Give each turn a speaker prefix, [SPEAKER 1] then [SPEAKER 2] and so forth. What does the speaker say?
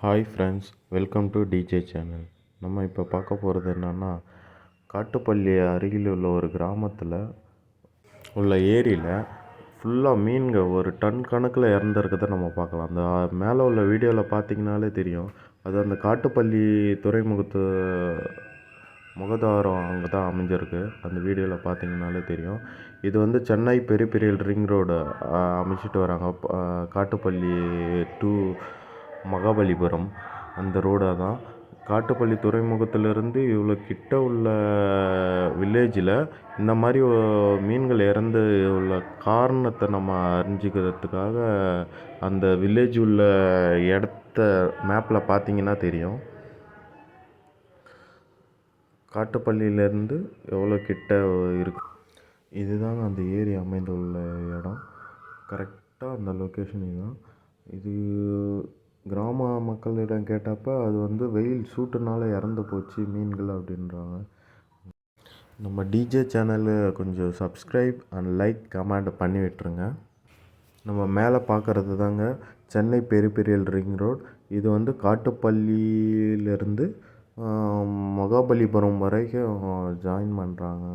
[SPEAKER 1] Hi friends welcome to DJ channel நம்ம இப்போ பார்க்க போகிறது என்னென்னா காட்டுப்பள்ளி அருகில் உள்ள ஒரு கிராமத்தில் உள்ள ஏரியில் ஃபுல்லாக மீன்கள் ஒரு டன் கணக்கில் இறந்துருக்கதை நம்ம பார்க்கலாம். அந்த மேலே உள்ள வீடியோவில் பார்த்தீங்கனாலே தெரியும். அது அந்த காட்டுப்பள்ளி துறைமுகத்து முகதாரம் அங்கே தான் அமைஞ்சிருக்கு. அந்த வீடியோவில் பார்த்தீங்கனாலே தெரியும். இது வந்து சென்னை பெரிய பெரிய ரிங் ரோடு அமைச்சிட்டு வராங்க. காட்டுப்பள்ளி டூ மகாபலிபுரம் அந்த ரோடாக தான். காட்டுப்பள்ளி துறைமுகத்திலிருந்து இவ்வளோ கிட்ட உள்ள வில்லேஜில் இந்த மாதிரி மீன்கள் இறந்து உள்ள காரணத்தை நம்ம அறிஞ்சிக்கிறதுக்காக அந்த வில்லேஜ் உள்ள இடத்த மேப்பில் பார்த்தீங்கன்னா தெரியும். காட்டுப்பள்ளியிலேருந்து எவ்வளோ கிட்ட இருக்கு? இதுதாங்க அந்த ஏரி அமைந்துள்ள இடம். கரெக்டாக அந்த லொக்கேஷன் இதுதான். இது கிராம மக்களிடம் கேட்டப்ப அது வந்து வெயில் சூட்டுனால இறந்து போச்சு மீன்கள் அப்படின்றாங்க. நம்ம டிஜே சேனலு கொஞ்சம் சப்ஸ்கிரைப் அண்ட் லைக் கமெண்ட் பண்ணி விட்டுருங்க. நம்ம மேலே பார்க்குறது தாங்க சென்னை பெரிபெரியல் ரிங் ரோட் இது வந்து காட்டுப்பள்ளியிலேருந்து மகாபலிபுரம் வரைக்கும் ஜாயின் பண்ணுறாங்க